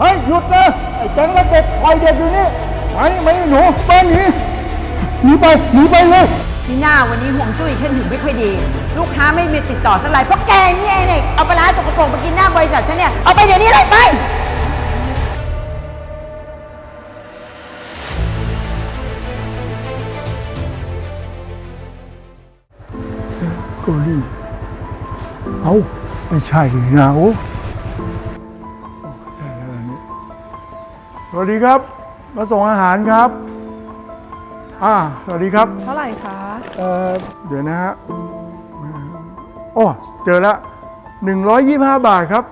เฮ้ยหยุดนะไอ้แก๊งระเบิดปล่อยเด็กอยู่นี่มานี่มานี่หนูไปหนีหนีไปหนีไปเลยพี่หน้าวันนี้ห่วงจุ้ยฉันถึงไม่ค่อยดี ลูกค้าไม่มีติดต่อเท่าไหร่เพราะแกนี่เองเนี่ยเอาปลาร้าสกปรกมากินหน้าบริษัทฉันเนี่ยเอาไปเดี๋ยวนี้เลยไปเกาหลีเอาไม่ใช่นะโอ้ สวัสดีครับ มาส่งอาหารครับ อ่า สวัสดีครับ เท่าไหร่คะเอ่อ เดี๋ยวนะฮะโอ้เจอละหนึ่งร้อยยี่ห้าบาทครับ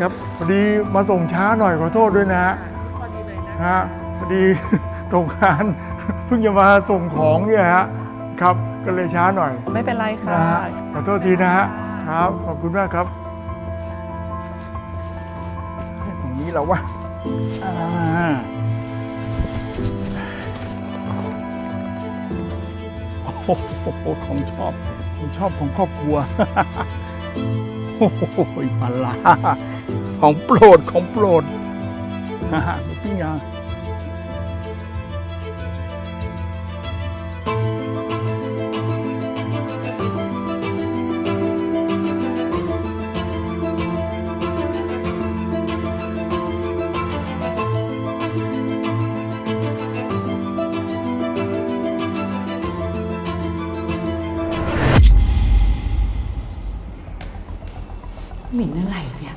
ครับพอดีมาส่งช้าหน่อยขอโทษด้วยนะฮะพอดีเลยนะฮะพอดีตรงงานเพิ่งจะมาส่งของเนี่ยฮะครับ ก็เลยช้าหน่อย ไม่เป็นไรค่ะนะฮะขอโทษทีนะฮะ ครับ ขอบคุณมากครับ นี้แล้ววะอ่าโอ้โหของชอบของชอบของครอบครัว โอ้โหปลาของโปรดของโปรดฮ่าฮ่าปิ้งยาง หมิ่นอะไรเนี่ย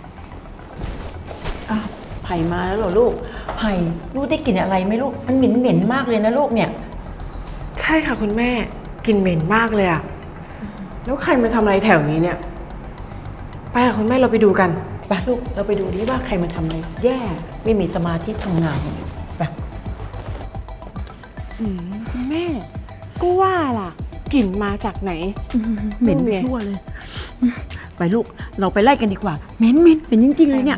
อ้าวไผ่มาแล้วเหรอลูก ไผ่ลูกได้กลิ่นอะไรไหมลูก มันเหม็นเหม็นๆมากเลยนะลูกเนี่ย ใช่ค่ะคุณแม่กลิ่นเหม็นมากเลยอะแล้วใครมาทำอะไรแถวนี้เนี่ย ไปค่ะคุณแม่เราไปดูกัน ไปลูกเราไปดูดิว่าใครมาทำอะไร แย่ไม่มีสมาธิทำงานไปแม่ก็ว่าล่ะกลิ่นมาจากไหนเหม็นไปทั่วเลย ไปลูก เราไปไล่กันดีกว่าเหม็นเหม็นเหม็นจริงๆเลยเนี่ย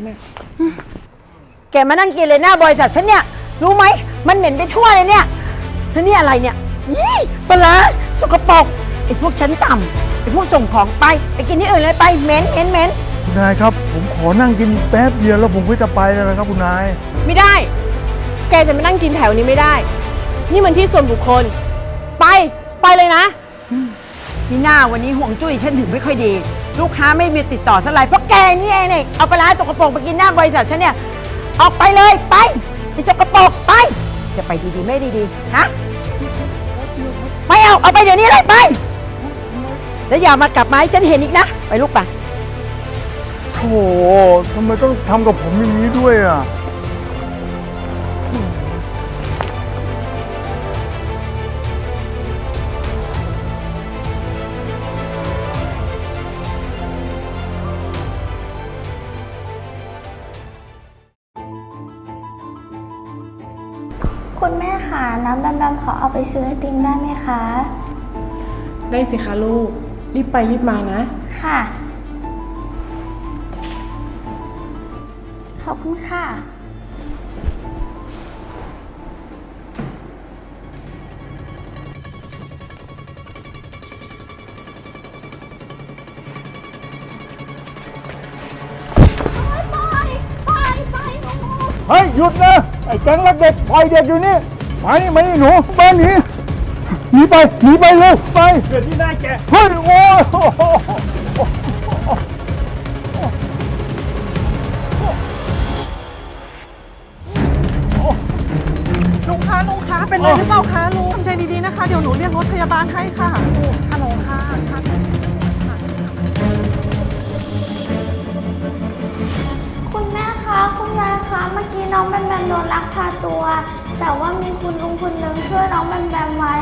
แกมานั่งกินเลยหน้าบริษัทฉันเนี่ย รู้ไหม มันเหม็นไปทั่วเลยเนี่ยแล้วนี่อะไรเนี่ยยี่ปลาร้าสกปรกไอ้พวกชั้นต่ำไอ้พวกส่งของไป ไปกินที่อื่นเลยไปเหม็นเหม็นเหม็นคุณนายครับ ผมขอนั่งกินแป๊บเดียวแล้วผมก็จะไปแล้วนะครับคุณนาย ไม่ได้ แกจะมานั่งกินแถวนี้ไม่ได้ นี่มันที่ส่วนบุคคล ไป ไปเลยนะ นี่หน้าวันนี้ห่วงจุ้ยฉันถึงไม่ค่อยดี ลูกค้าไม่มีติดต่อเท่าไหร่เพราะแกนี่เองเนี่ยเอาปลาร้าสกปรกมากินหน้าบริษัทฉันเนี่ย ออกไปเลยไปไอ้สกปรกไป จะไปดีๆไม่ดีๆฮะไม่เอาเอาไปเดี๋ยวนี้เลยไป แล้วอย่ามากลับมาให้ฉันเห็นอีกนะ ไปลูกไป โอ้โหทำไมต้องทำกับผมอย่างนี้ด้วยอะ คุณแม่คะน้ำแบมแบมขอเอาไปซื้อไอติมได้ไหมคะ ได้สิคะลูก รีบไปรีบมานะ ค่ะ ขอบคุณค่ะ หยุดนะ ไอ้แก๊งรักเด็กปล่อยเด็กอยู่นี่มานี่มานี่หนูไปหนีหนีไปหนีไปเร็วไปเกิดที่หน้าแกเฮ้ยโอ้ยลุงคะลุงคะเป็นอะไรหรือเปล่าคะลุงทำใจดีๆนะคะ เดี๋ยวหนูเรียกรถพยาบาลให้ค่ะฮัลโหลค่ะ เมื่อกี้น้องแบมแบมโดนลักพาตัว แต่ว่ามีคุณลุงคนหนึ่งช่วยน้องแบมแบมไว้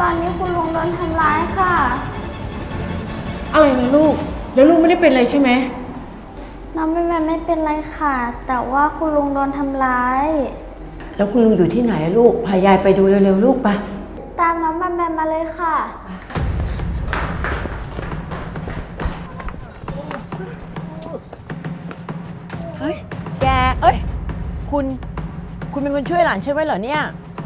ตอนนี้คุณลุงโดนทำร้ายค่ะ อะไรนะลูก แล้วลูกไม่ได้เป็นอะไรใช่ไหม น้องแบมแบมไม่เป็นไรค่ะ แต่ว่าคุณลุงโดนทำร้าย แล้วคุณลุงอยู่ที่ไหนอะลูก พายายไปดูเร็วๆลูกไป ตามน้องแบมแบมมาเลยค่ะ คุณ คุณเป็นคนช่วยหลานใช่ไหมเหรอเนี่ย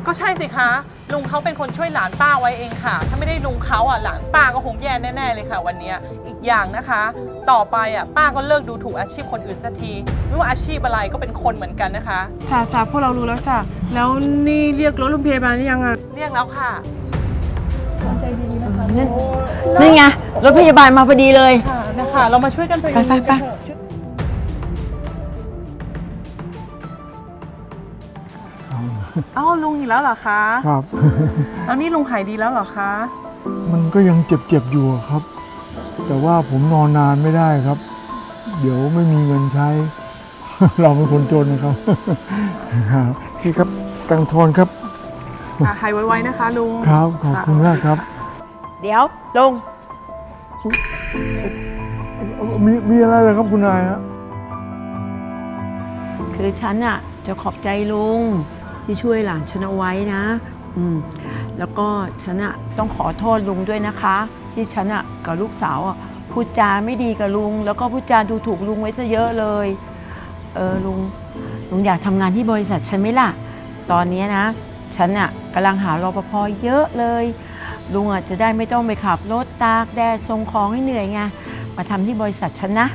ก็ใช่สิคะ ลุงเขาเป็นคนช่วยหลานป้าไว้เองค่ะ ถ้าไม่ได้ลุงเขาอะหลานป้าก็คงแย่แน่ๆเลยค่ะ วันเนี้ยอีกอย่างนะคะ ต่อไปอะป้าก็เลิกดูถูกอาชีพคนอื่นสักทีไม่ว่าอาชีพอะไรก็เป็นคนเหมือนกันนะคะ จ้าจ้าพวกเรารู้แล้วจ้าแล้วนี่เรียกรถโรงพยาบาลหรือยังอะเรียกแล้วค่ะนี่ไงรถพยาบาลมาพอดีเลย ค่ะนะคะ เรามาช่วยกันไปไปไปไป เอ้าลุงอีกแล้วเหรอคะครับ แล้วนี่ลุงหายดีแล้วเหรอคะมันก็ยังเจ็บๆอยู่อะครับ แต่ว่าผมนอนนานไม่ได้ครับ เดี๋ยวไม่มีเงินใช้ เราเป็นคนจนนะครับครับที่ครับตังทอนครับอะหายไวๆนะคะลุงครับขอบคุณมากครับเดี๋ยวลุงมีมีอะไรเลยครับคุณนายฮะคือฉันอะจะขอบใจลุง ที่ช่วยหลานฉันเอาไว้นะ อืมแล้วก็ฉันอะต้องขอโทษลุงด้วยนะคะ ที่ฉันอะกับลูกสาวอะพูดจาไม่ดีกับลุง แล้วก็พูดจาดูถูกลุงไว้ซะเยอะเลย เออลุงลุงอยากทำงานที่บริษัทฉันไหมล่ะ ตอนนี้นะ ฉันอะกำลังหารปภเยอะเลย ลุงอะจะได้ไม่ต้องไปขับรถตากแดดส่งของให้เหนื่อยไงมาทำที่บริษัทฉันนะ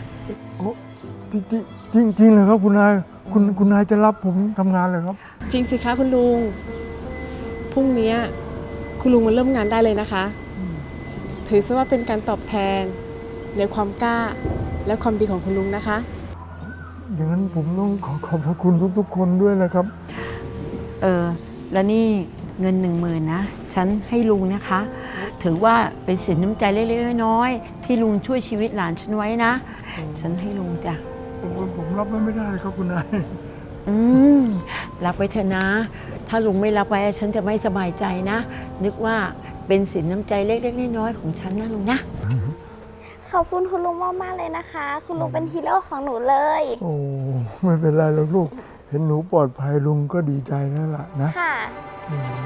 จริงจริงจริงเลยครับคุณนายคุณคุณนายจะรับผมทำงานเลยครับ จริงสิคะคุณลุง พรุ่งนี้คุณลุงมาเริ่มงานได้เลยนะคะ ถือซะว่าเป็นการตอบแทนในความกล้าและความดีของคุณลุงนะคะ อย่างนั้นผมต้องขอขอบพระคุณทุกๆ คนด้วยนะครับ เออ แล้วนี่เงินหนึ่งหมื่นนะ ฉันให้ลุงนะคะ ถือว่าเป็นสินน้ำใจเล็กๆน้อยๆที่ลุงช่วยชีวิตหลานฉันไว้นะ ฉันให้ลุงจ้ะ ผมผมรับไว้ไม่ได้เลยครับคุณนาย อืมรับไว้เถอะนะ ถ้าลุงไม่รับไว้ฉันจะไม่สบายใจนะ นึกว่าเป็นสินน้ำใจเล็กๆน้อยๆของฉันนะลุงนะ ขอบคุณคุณลุงมากๆเลยนะคะ คุณลุงเป็นฮีโร่ของหนูเลย โอ้ไม่เป็นไรหรอกลูก เห็นหนูปลอดภัยลุงก็ดีใจแล้วล่ะนะ ค่ะ อืม